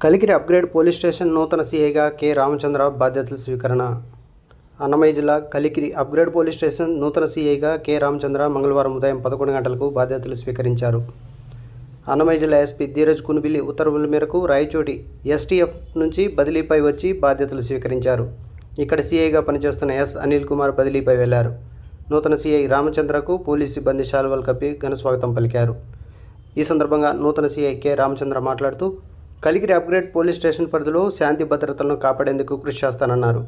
Kalikiri upgrade police station నూతన సీఐగా K. Ramachandra బాధ్యతల స్వీకరణ. అన్నమయ్య జిల్లా కలికిరి అప్గ్రేడ్ పోలీస్ స్టేషన్ నూతన సీఐగా కె. రామచంద్ర మంగళవారం ఉదయం పదకొండు గంటలకు బాధ్యతలు స్వీకరించారు. అన్నమయ్య జిల్లా ఎస్పీ ధీరజ్ కునుబిలి ఉత్తర్వుల మేరకు రాయచోటి ఎస్టీఎఫ్ నుంచి బదిలీపై వచ్చి బాధ్యతలు స్వీకరించారు. ఇక్కడ సీఐగా పనిచేస్తున్న ఎస్. అనిల్ కుమార్ బదిలీపై వెళ్ళారు. నూతన సీఐ రామచంద్రకు పోలీస్ సిబ్బంది శాలువలు కప్పి ఘనస్వాగతం పలికారు. ఈ సందర్భంగా నూతన సీఐ కె. రామచంద్ర మాట్లాడుతూ కలికిరి అప్గ్రేడ్ పోలీస్ స్టేషన్ పరిధిలో శాంతి భద్రతలను కాపాడేందుకు కృషి చేస్తానన్నారు.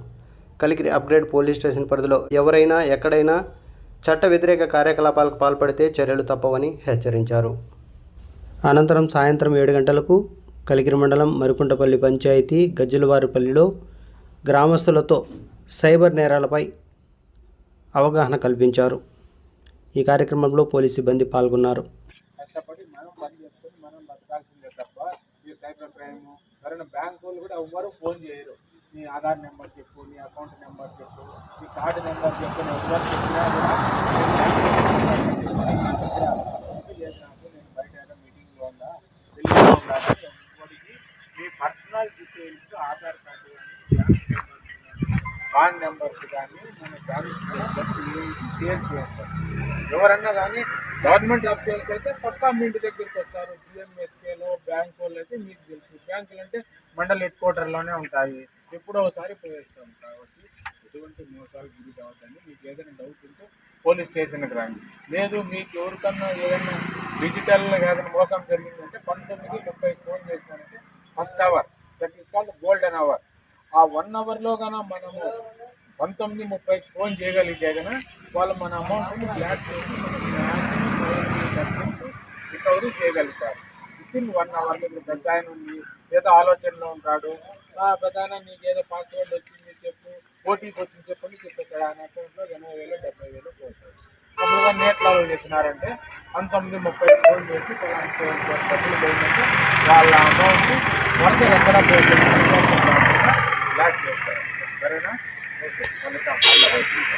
కలికిరి అప్గ్రేడ్ పోలీస్ స్టేషన్ పరిధిలో ఎవరైనా ఎక్కడైనా చట్ట వ్యతిరేక కార్యకలాపాలకు పాల్పడితే చర్యలు తప్పవని హెచ్చరించారు. అనంతరం సాయంత్రం ఏడు గంటలకు కలికిరి మండలం మరికుంటపల్లి పంచాయతీ గజ్జలవారిపల్లిలో గ్రామస్తులతో సైబర్ నేరాలపై అవగాహన కల్పించారు. ఈ కార్యక్రమంలో పోలీస్ సిబ్బంది పాల్గొన్నారు కష్టపడి మనం పని చేసుకొని మనం బతకాల్సిందే తప్ప ఈ సైబర్ క్రైమ్ ఎవరైనా బ్యాంక్ వాళ్ళు కూడా ఎవ్వరు ఫోన్ చేయరు. నీ ఆధార్ నెంబర్ చెప్పు నీ అకౌంట్ నెంబర్ చెప్పు నీ కార్డు నెంబర్ చెప్పు నేను ఎవరు చెప్పినా కూడా నేను బయట ఏదో మీటింగ్లో ఉన్నా ఢిల్లీలో మీ పర్సనల్ డీటెయిల్స్ ఆధార్ కార్డు కానీ పాన్ నెంబర్స్ కానీ మన బ్యాంక్ షేర్ చేస్తారు. ఎవరన్నా కానీ గవర్నమెంట్ అఫీషియల్స్ అయితే పక్కా మీ ఇంటి దగ్గరికి వస్తారు. జిఎంఎస్కేలో బ్యాంక్ వాళ్ళు అయితే మీకు తెలుసు. బ్యాంకులు అంటే మండల్ హెడ్ క్వార్టర్లోనే ఉంటాయి. ఎప్పుడో ఒకసారి ప్రవేశిస్తాం. కాబట్టి ఎటువంటి మోసాలు గురి కావద్దని మీకు ఏదైనా డౌట్ ఉంటే పోలీస్ స్టేషన్కి రండి. లేదు మీకు ఎవరికన్నా ఏదైనా డిజిటల్ ఏదైనా మోసం జరిగిందంటే పంతొమ్మిది ముప్పై phone చేసినారంటే first hour that is called golden hour ఆ వన్ అవర్లో కన్నా మనము పంతొమ్మిది ముప్పై ఫోన్ చేయగలిగితే కనుక వాళ్ళు మన అమౌంట్ని బ్లాక్ చేసి రికవరీ చేయగలుగుతారు విత్ ఇన్ వన్ అవర్ ఇప్పుడు పెద్ద ఆయన ఉంది ఏదో ఆలోచనలో ఉంటాడు. ఆ పెద్ద నీకు ఏదో పాస్వర్డ్ వచ్చింది చెప్పు ఓటీపీ వచ్చింది చెప్పని చెప్పేస్తాడు. ఆయన అకౌంట్లో ఎనభై వేలు డెబ్బై వేలు పోతాడు అప్పుడు కానీ నేట్లో చేసినారంటే పంతొమ్మిది ముప్పై ఫోన్ చేసి పలానా డబ్బులు పోయిందంటే వాళ్ళ అమౌంట్ వరద ఎక్కడ పోతుంది?